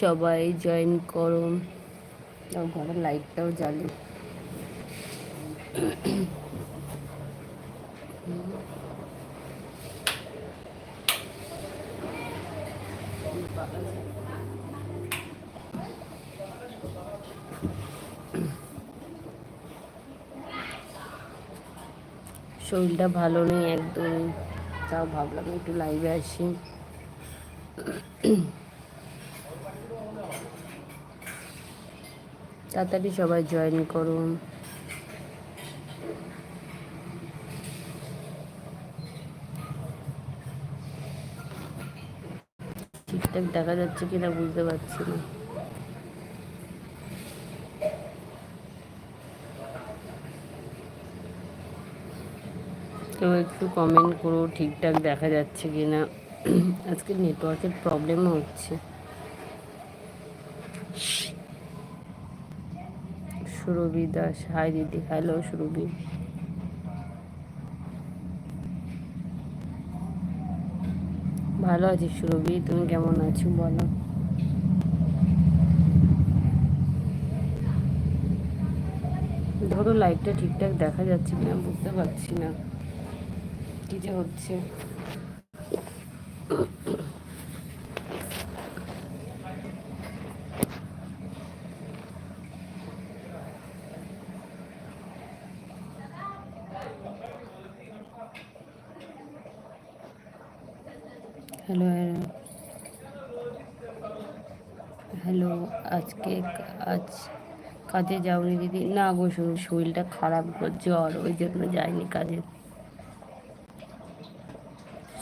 সবাই জয়েন করো। ঘরের লাইটটাও জ্বালি। শরীরটা ভালো নেই একদম তাও ভাবলাম একটু লাইভে আসি। তাড়াতাড়ি সবাই জয়েন করুন। ঠিকঠাক দেখা যাচ্ছে কিনা বুঝতে পারছি না। কেউ একটু কমেন্ট করো ঠিকঠাক দেখা যাচ্ছে কিনা। আজকে নেটওয়ার্কের প্রবলেমও হচ্ছে। সুরভি দাস হাই দিদি, হ্যালো সুরভি। ভালো আছি সুরভি, তুমি কেমন আছো বলো? ধরো লাইটটা ঠিকঠাক দেখা যাচ্ছে কিনা, বুঝতে পারছি না। কি যে হচ্ছে হ্যালো হ্যালো আজকে আজ কাজে যাওনি দিদি না গো শরীরটা খারাপ জ্বর ওই জন্য যায়নি কাজে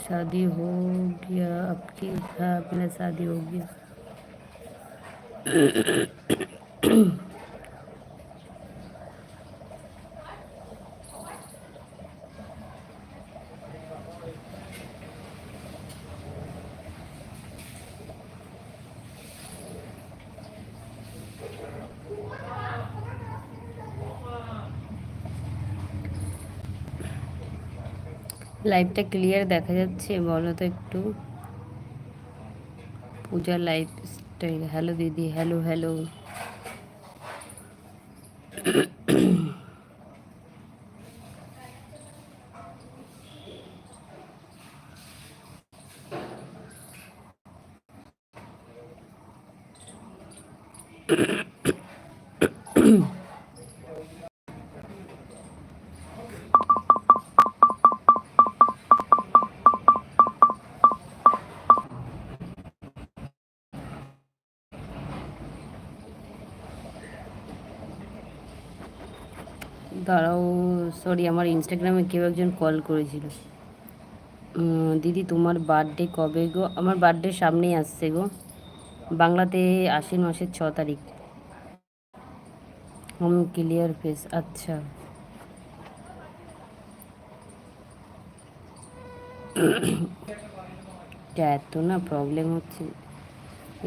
शादी हो गया आपकी हाँ अपना शादी हो गया লাইভটা ক্লিয়ার দেখা যাচ্ছে বলো তো একটু পূজা লাইফ স্টাইল হ্যালো দিদি হ্যালো হ্যালো দাঁড়াও সরি, আমার ইনস্টাগ্রামে কেউ একজন কল করেছিল। দিদি, তোমার বার্থডে কবে গো? আমার বার্থডে সামনেই আসছে গো। বাংলাতে আশ্বিন মাসের ছ তারিখ। হোম ক্লিয়ার ফেস আচ্ছা। এত না প্রবলেম হচ্ছে।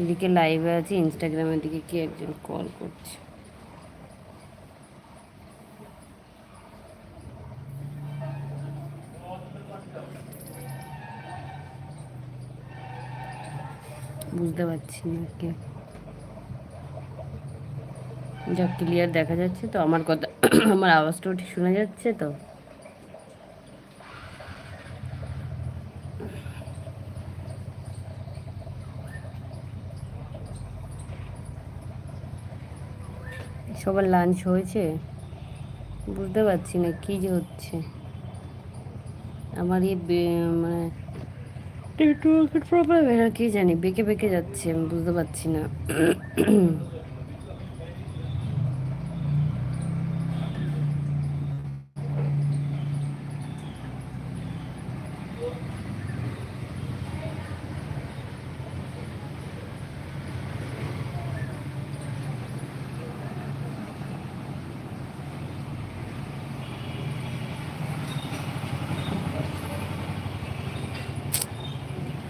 এদিকে লাইভে আছে ইনস্টাগ্রামের দিকে কি একজন কল করছে। বুঝতে পারছি না কে। যা ক্লিয়ার দেখা যাচ্ছে তো, আমার কথা, আমার আওয়াজটাও ঠিক শোনা যাচ্ছে তো? সবার লাঞ্চ হয়েছে? বুঝতে পারছি না কী যে হচ্ছে। আমার এই মানে নেটওয়ার্কের প্রবলেম এরা কি জানি বেঁকে বেঁকে যাচ্ছে আমি বুঝতে পারছি না।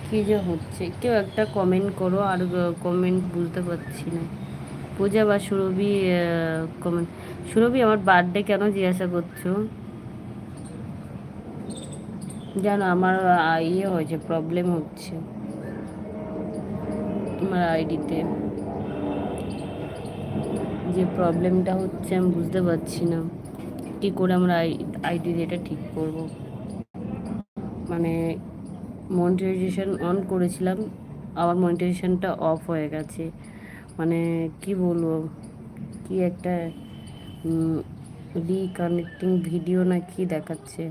কী যে হচ্ছে? কেউ একটা কমেন্ট করো, আর কমেন্ট বুঝতে পারছি না। পূজা বা সুরভি কমেন্ট সুরভি, আমার বার্থডে কেন জিজ্ঞাসা করছ? জানো, আমার ইয়ে হয়েছে প্রবলেম হচ্ছে। আমার আইডিতে যে প্রবলেমটা হচ্ছে, আমি বুঝতে পারছি না। কী করে আমরা আইডি এটা ঠিক করব? মানে মনিটাইজেশন অন করেছিলাম, আবার মনিটাইজেশানটা অফ হয়ে গেছে। মানে কি বলব, কি একটা রিকানেক্টিং ভিডিও না কি দেখাচ্ছে।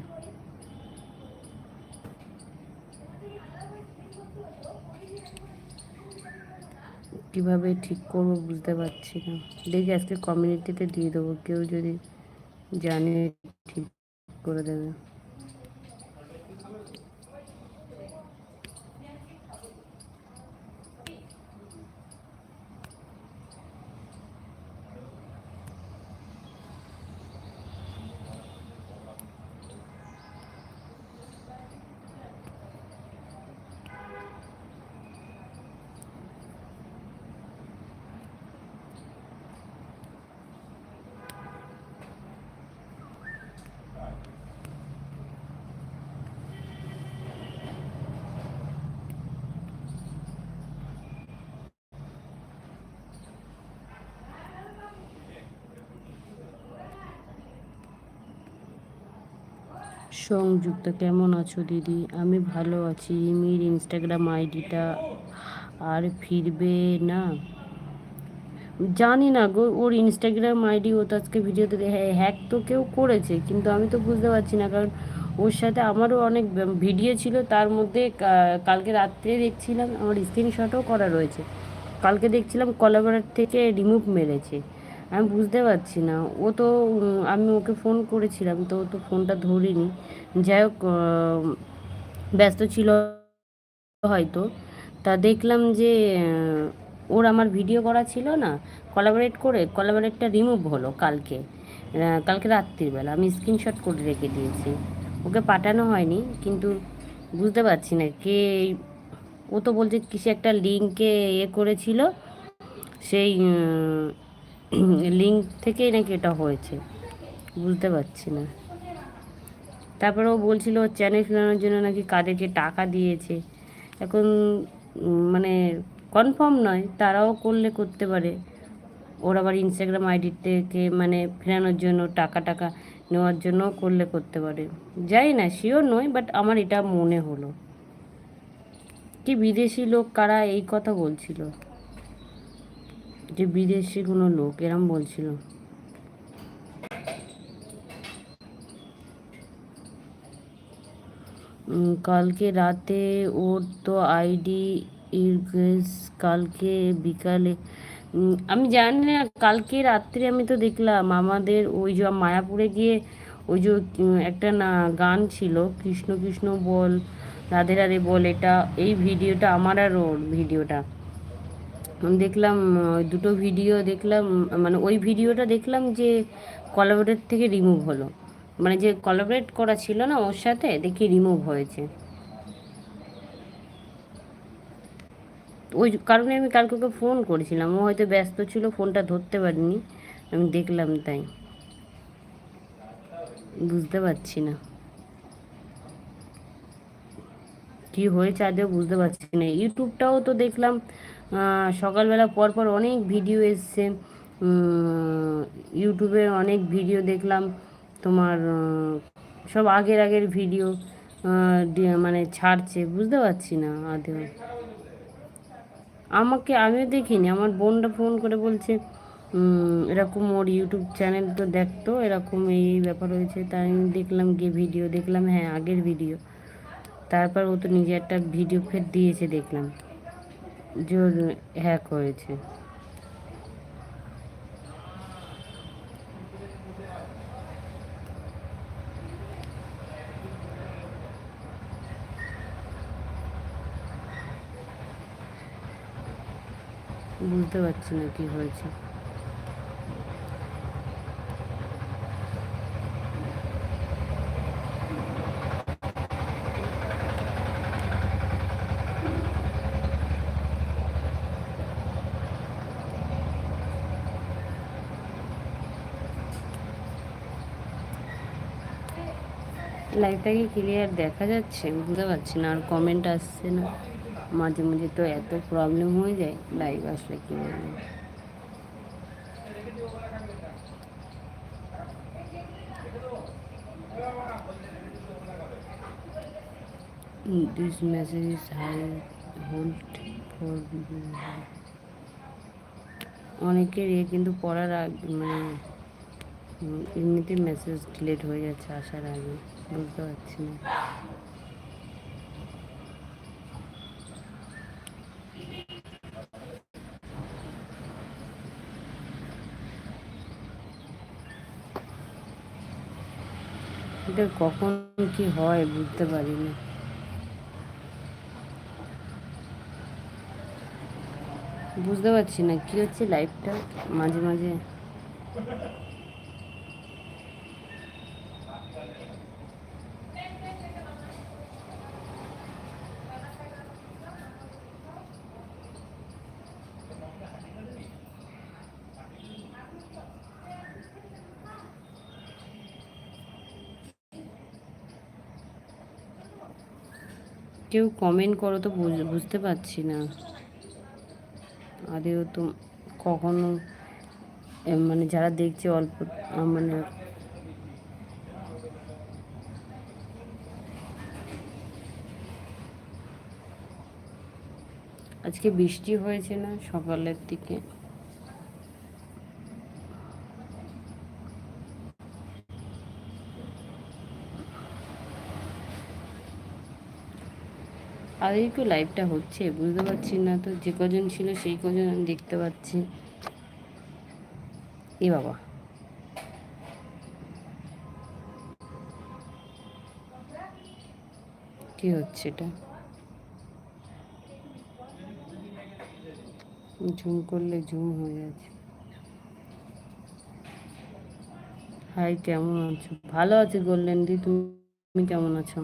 কীভাবে ঠিক করব বুঝতে পারছি না। দেখি আজকে কমিউনিটিতে দিয়ে দেবো, কেউ যদি জানে ঠিক করে দেবে। সংযুক্ত। কেমন আছো দিদি? আমি ভালো আছি। ইমির ইনস্টাগ্রাম আইডিটা আর ফিরবে না? জানি না গো, ওর ইনস্টাগ্রাম আইডি, ও তো আজকে ভিডিওতে হ্যাক তো কেউ করেছে, কিন্তু আমি তো বুঝতে পারছি না, কারণ ওর সাথে আমারও অনেক ভিডিও ছিল, তার মধ্যে কালকে রাত্রে দেখছিলাম, আমার স্ক্রিনশটও করা রয়েছে। কালকে দেখছিলাম কলাবরেট থেকে রিমুভ মেরেছে। আমি বুঝতে পারছি না। ও তো আমি ওকে ফোন করেছিলাম, তো ও তো ফোনটা ধরিনি। যাই হোক ব্যস্ত ছিল হয়তো। তা দেখলাম যে ওর আমার ভিডিও করা ছিল না কলাবরেট করে কলাবরেটটা রিমুভ হলো কালকে। কালকে রাত্রিবেলা আমি স্ক্রিনশট করে রেখে দিয়েছি। ওকে পাঠানো হয়নি, কিন্তু বুঝতে পারছি না কে ও তো বলছে কিছু একটা লিঙ্কে এ করেছিল, সেই লিঙ্ক থেকেই নাকি এটা হয়েছে, বুঝতে পারছি না। তারপরে ও বলছিল চ্যানেল ফেরানোর জন্য নাকি কাদেরকে টাকা দিয়েছে। এখন মানে কনফার্ম নয়, তারাও করলে করতে পারে। ওর আবার ইনস্টাগ্রাম আইডি থেকে মানে ফেরানোর জন্য, টাকা টাকা নেওয়ার জন্য করলে করতে পারে। যাই না শিওর নয় বাট আমার এটা মনে হলো। কি বিদেশি লোক, কারা এই কথা বলছিল? যে বিদেশি কোনো লোক, এরম বলছিল। কালকে রাতে ওর তো আইডি কালকে বিকালে আমি জানি না, কালকে রাত্রে আমি তো দেখলাম আমাদের ওই যে মায়াপুরে গিয়ে ওই যে একটা না গান ছিল, কৃষ্ণ কৃষ্ণ বল, রাধে রাধে বল, এটা, এই ভিডিওটা, আমার আর ওর ভিডিওটা। দেখলাম দুটো ভিডিও দেখলাম মানে ওই ভিডিওটা দেখলাম যে কলাবরেট থেকে রিমুভ হলো। মানে যে কলাবরেট করা ছিল না ওর সাথে, দেখি রিমুভ হয়েছে। ওই কারণে আমি কালকে ওকে ফোন করেছিলাম। ও হয়তো ব্যস্ত ছিল ফোনটা ধরতে পারিনি। আমি দেখলাম তাই। বুঝতে পারছি না। কি হয়েছে আদেও বুঝতে পারছি না। ইউটিউবটাও তো দেখলাম সকালবেলা পর পর অনেক ভিডিও এসছে। ইউটিউবে অনেক ভিডিও দেখলাম। তোমার সব আগের আগের ভিডিও মানে ছাড়ছে। বুঝতে পারছি না আদেও আমাকে, আমিও দেখিনি। আমার বোনটা ফোন করে বলছে এরকম ওর ইউটিউব চ্যানেল তো দেখতো এরকম এই ব্যাপার হয়েছে। তাই আমি দেখলাম গিয়ে ভিডিও দেখলাম হ্যাঁ আগের ভিডিও তারপর ও তো নিজে একটা ভিডিও ফের দিয়েছে, দেখলাম। যে হ্যাক হয়েছে বুঝতে পারছি না কি হয়েছে। লাইভটা কি ক্লিয়ার দেখা যাচ্ছে, বুঝতে পারছি না, আর কমেন্ট আসছে না। মাঝে মাঝে তো এত প্রবলেম হয়ে যায় লাইভ আসলে কি বলব This message is high অনেকের ইয়ে কিন্তু পড়ার আগে মানে এমনিতে মেসেজ ডিলেট হয়ে যাচ্ছে আসার আগে, বুঝতে পারছি না। এটা কখন কি হয় বুঝতে পারি না বুঝতে পারছি না, কি হচ্ছে লাইফটা মাঝে মাঝে। কেউ কমেন্ট করো তো বুঝ- বুঝতে পারছি না। আদেও তো কখনো মানে যারা দেখছে অল্প মানে আজকে বৃষ্টি হয়েছে না সকালের দিকে? আগে একটু লাইভটা হচ্ছে, বুঝতে পারছি না তো, যে কজন ছিল সেই কজন আমি দেখতে পাচ্ছি। এ বাবা। কি হচ্ছে এটা? ঝুম করলে ঝুম হয়ে যাচ্ছে। হাই, কেমন আছো? ভালো আছি গোল্ডেন দি, তুমি কেমন আছো?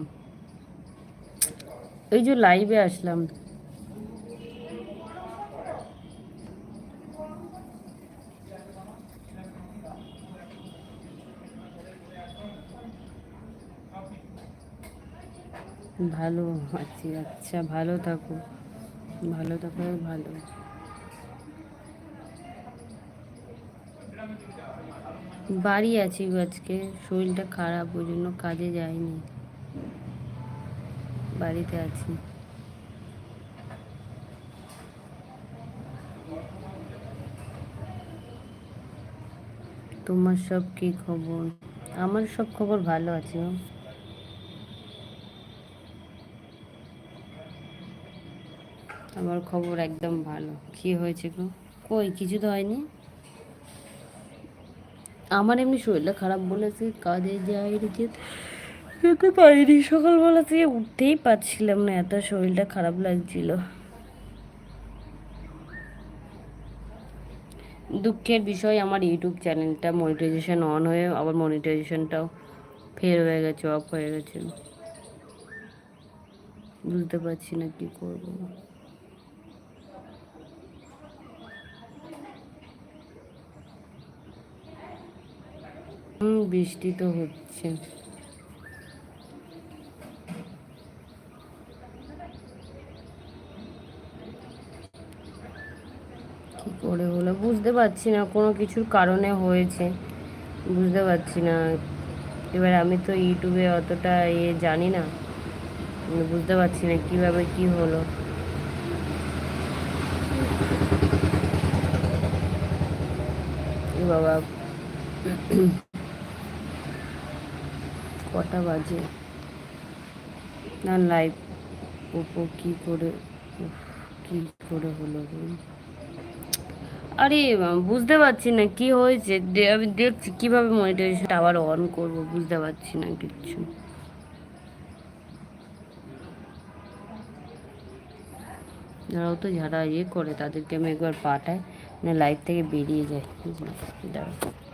এই যে লাইভে আসলাম। ভালো আছি আচ্ছা ভালো থাকো। ভালো থাকো, ভালো। বাড়ি আছি আজকে, শরীরটা খারাপ, ওই জন্য কাজে যাইনি। বাড়িতে আছি। তোমার সব কি খবর? আমার সব খবর ভালো আছে। আমার খবর একদম ভালো। কি হয়েছে গো? কই? কিছু তো হয়নি? আমার এমনি শরীরটা খারাপ বলেছে, কাজে যাই যেতে। যেতে পারিনি সকালবেলা থেকে উঠতেই পারছিলাম না, এত শরীরটা খারাপ লাগছিল। দুঃখের বিষয়, আমার ইউটিউব চ্যানেলটা মনিটাইজেশন অন হয়ে, আবার মনিটাইজেশনটাও ফের হয়ে গেছে অফ হয়ে গেছে। বুঝতে পারছি না কি করব। বৃষ্টি তো হচ্ছে। কি করে হলো? বুঝতে পারছি না, কোনো কিছুর কারণে হয়েছে। বুঝতে পারছি না। এবার আমি তো ইউটিউবে অতটা ইয়ে জানি না। বুঝতে পারছি না কীভাবে কি হলো। বাবা। কটা বাজে? না লাইভ ওপো কী করে কী করে হলো? আরে, বুঝতে পারছি না কি হয়েছে। আমি দেখছি কীভাবে মনিটাইজেশন আবার অন করব, বুঝতে পারছি না কিচ্ছু। যারাও তো যারা ইয়ে করে, তাদেরকে আমি একবার পাঠাই মানে লাইভ থেকে বেরিয়ে যায় দাঁড়াও।